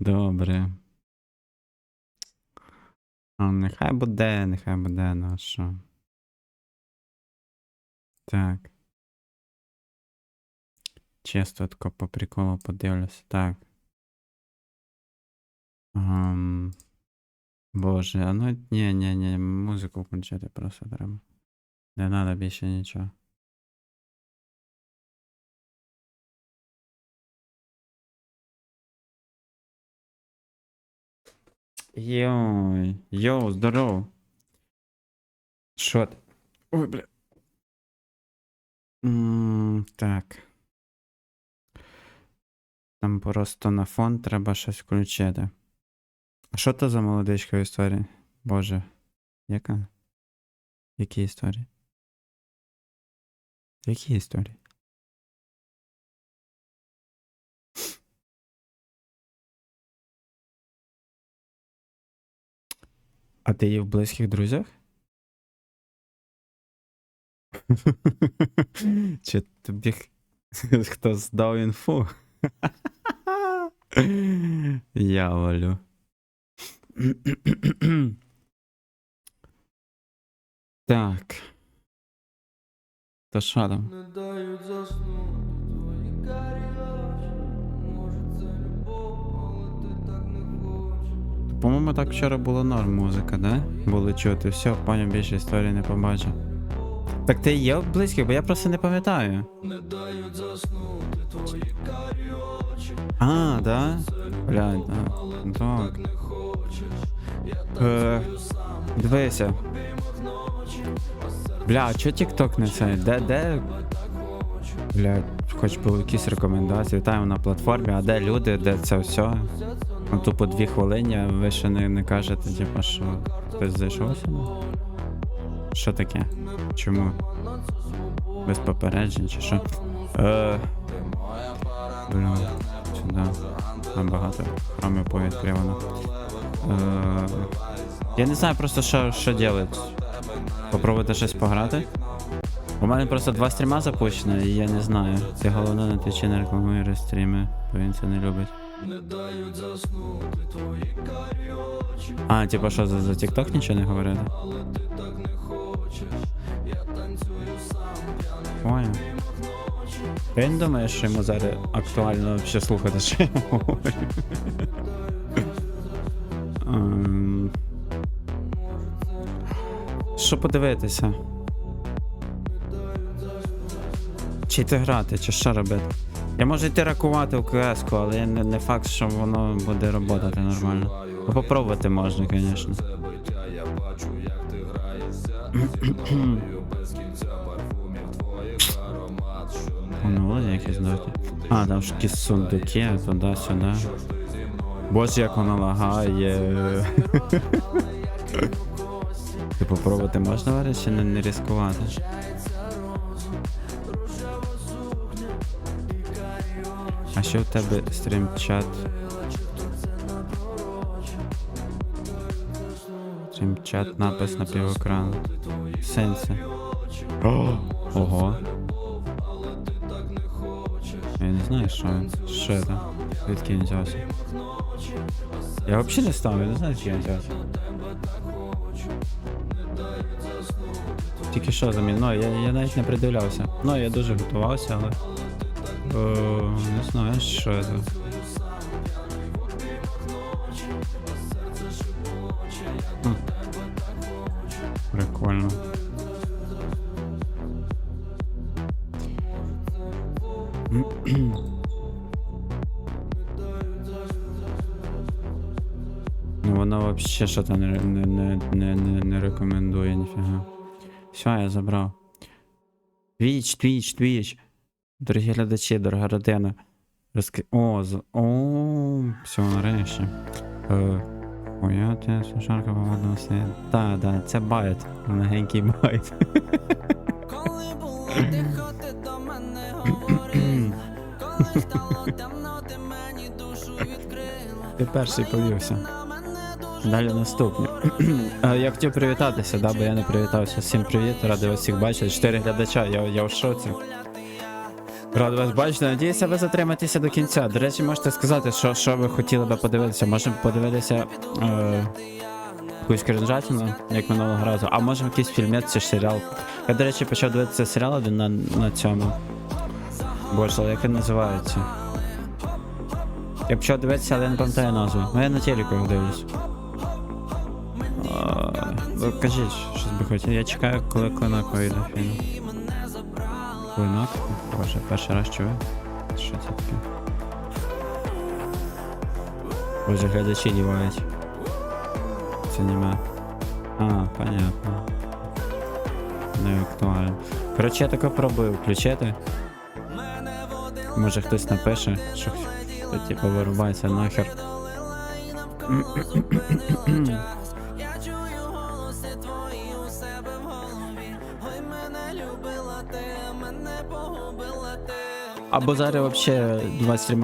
Добре. А, нехай буде, нехай буде, ну а. Так. Чисто тако по приколу подивлюся. Так. Ам... Боже, а ну ні, ні, ні, музику включити просто треба. Не треба більше нічого. Йой, йоу, здорово. Що ти? Ой, бля. М, так. Там просто на фон треба щось включити. А що то за молодичка в історії? Боже. Яка? Які історії? Які історії? А ти є в близьких друзях? Чи тобі х- хтось дав інфу? Я валю. Так. То що там? Не дають заснути твої карі По-моєму, так вчора було норм музика, да? Було чути. Все, поняв, більше історії не побачив. Так ти є в близьких, бо я просто не пам'ятаю. Не дають заснути твої карі очі А, да? Блядь, да. Так. Е, дивися. Бля, чо TikTok не це? Де, де? Бля, хоч би якісь рекомендації. Вітаємо на платформі, а де люди, де це все? Ну, тупо дві хвилини, ви ще не, не кажете, типа, що хтось зайшов сюди? Що таке? Чому? Без попереджень чи що? Е, бля, сюди. Там багато храмів повідкривано. Е, я не знаю просто, що, що делать. Попробувати щось пограти. У мене просто два стріма запущено, і я не знаю. Це головне на твічі не рекламує стріми, бо він це не любить. Не дають заснути твої карі очі А, типа що, за, за TikTok нічого не говорити? Але ти так не хочеш Я танцюю сам, Понял. Ти не думаєш, що йому зараз актуально взагалі слухати, що я говорю? Ем, Що подивитися? Чи йти грати, чи що робити? Я можу йти рахувати в КС, але не, не факт, що воно буде працювати нормально. Ну, попробувати можна, звісно. Воно воно якесь доті. А, там ж якісь сундуки, туди-сюди. Боже, як воно лагає. Ти попробувати можна варити чи не, не ризикувати? А що в тебе стрімчат? Стрімчат напис на півекрану. Сенсі. Ого. Я не знаю, що, що це. Звідки він взявся. Я взагалі не став, я не знаю, звідки він взявся. Тільки що за мною? Ну, я, я навіть не придивлявся. Ну, я дуже готувався, але. О, не знаю, що це. Хм. Прикольно. Ну, вона вообще що-то не, не, не, не, не рекомендує, ніфіга. Все, я забрав. Твіч, твіч, твіч. Дорогі глядачі, дорога родина. Розки... О, з... О, все, нарешті. Е, Моя ти сушарка поводила все. Так, так, це байт. Легенький байт. Коли було тихо, ти до мене говорила Коли стало темно, ти мені душу відкрила Ти перший повівся. Далі наступні. Е, Я хотів привітатися, да, бо я не привітався. Всім привіт, радий вас всіх бачити. Чотири глядача, я, я в шоці. Рад вас бачити. Надіюся, ви затримаєтеся до кінця. До речі, можете сказати, що, що ви хотіли би подивитися. Можемо подивитися е, якусь кринжатину, як минулого разу, а можемо якийсь фільмець чи серіал. Я, до речі, почав дивитися серіал один на, на цьому. Боже, як він називається? Я почав дивитися, але я не пам'ятаю назву. Ну я на телеку його дивлюсь. А, ну, Кажіть, щось би хотів. Я чекаю, коли клинок вийде фільм. Клинок? Боже, перший раз чую. Що це таке? Боже, глядачі дівають. Це нема. А, понятно. Не актуально. Коротше, я таке пробую включити. Може хтось напише, що, типу вирубається нахер. А Базаря вообще 23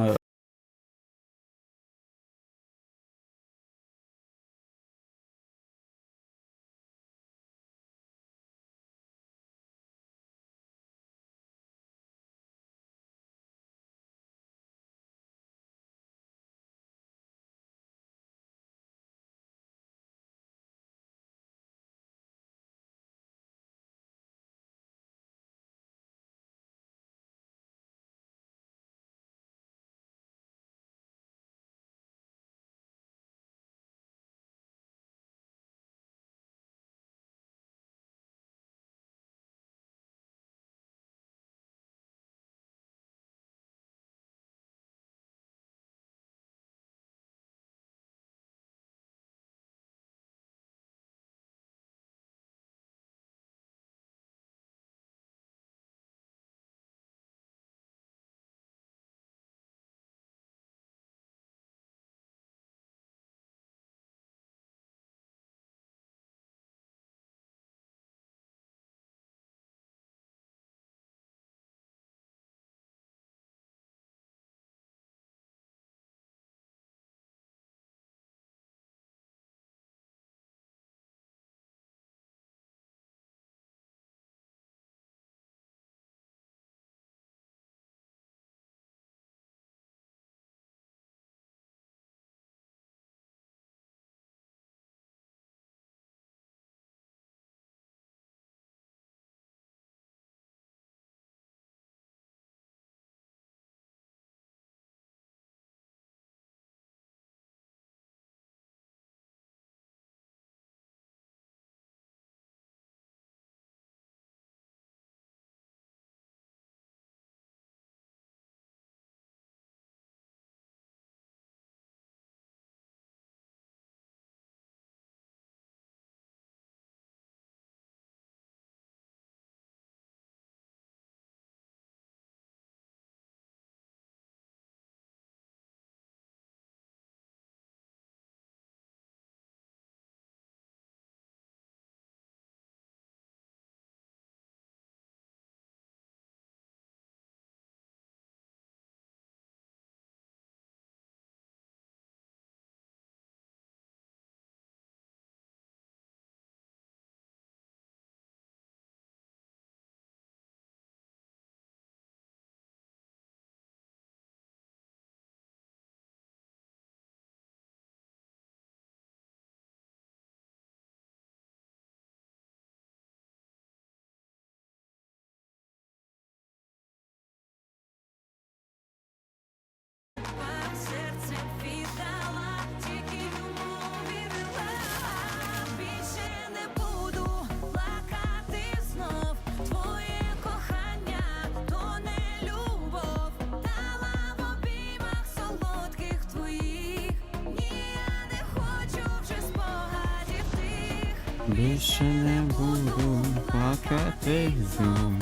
Більше не буду плакати знов.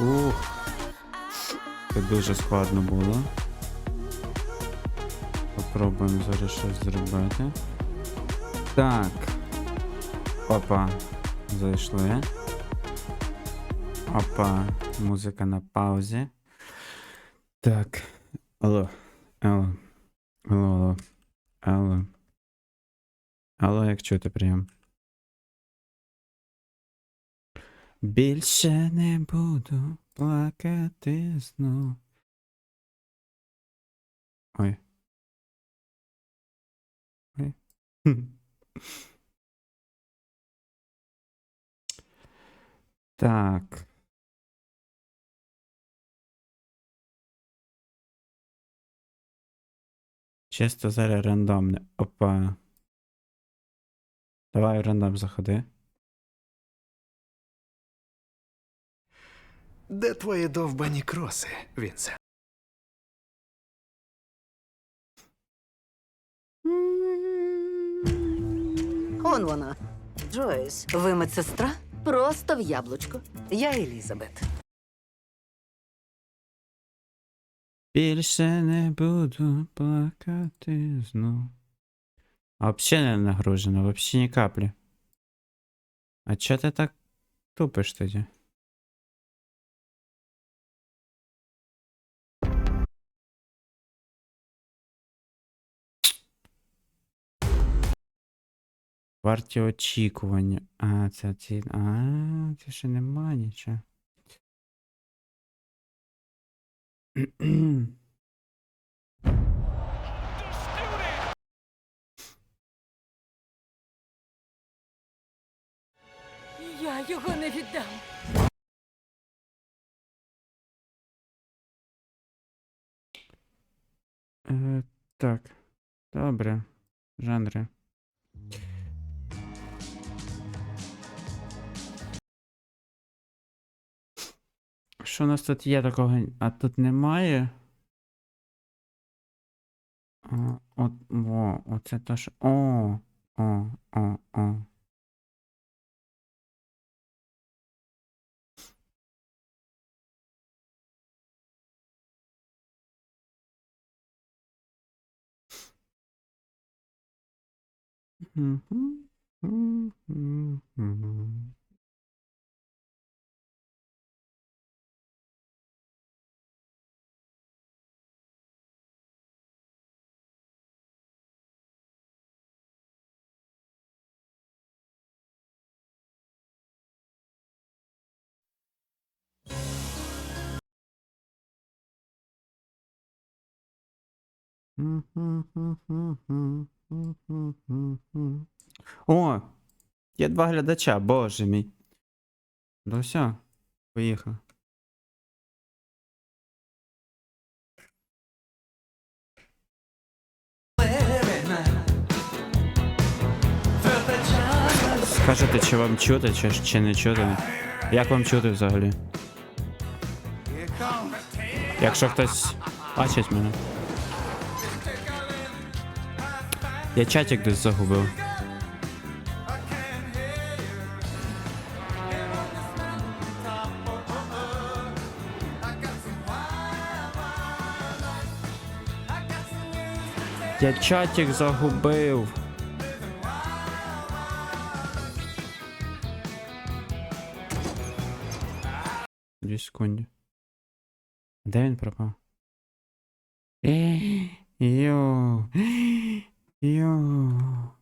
Ух, це дуже складно було. Попробуємо зараз щось зробити. Так. Опа. Зайшли. Опа. Музика на паузі. Так. Алло. Алло. Алло, алло. Алло. Алло, як чути прийом. Більше не буду плакати знов. Ой. Ой. Так. Чисто зараз рандомне. Опа. Давай в рандом заходи. Де твої довбані кроси, Вінсе? Он вона. Джойс, ви медсестра? Просто в яблучко. Я Елізабет. Більше не буду плакати знов. А взагалі не нагружено, вообще ні каплі. А чо ти так тупиш тоді? Варті очікування. А, це ці. А, це ще нема нічого. Я його не віддам. Е, так. Добре. Жанри. Що у нас тут є такого, а тут немає? А, от, о, оце то що. О, о, о, о. Мгм. Мгм. Мгм. О! Є два глядача, боже мій. Ну все, поїхав. Скажете, чи вам чути, чи, чи не чути? Як вам чути взагалі? Якщо хтось бачить мене. Я чатик десь загубив. Я чатик загубив. Дві секунди. Де він пропав? Е, Йо. Йо.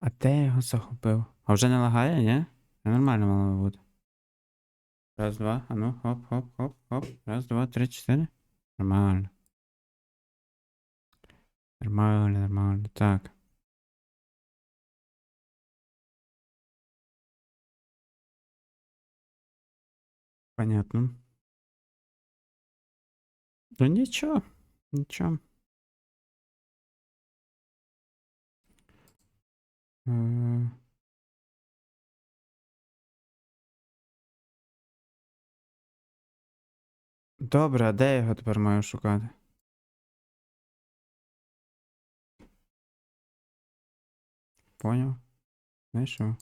А де я його загубив? А вже не лагає, ні? Нормально мало бути. Раз, два, а ну, хоп, хоп, хоп, хоп. Раз, два, три, чотири. Нормально. Нормально, нормально. Так. Понятно. Ну нічого, нічого. Е, Добре, а де я його тепер маю шукати? Поняв? Знайшов.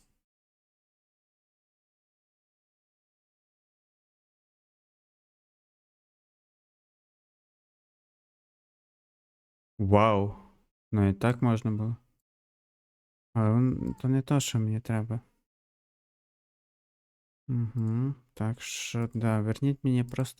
Вау. Ну і так можна було. Але то не то, що мені треба. Угу. Так що, да, верніть мені просто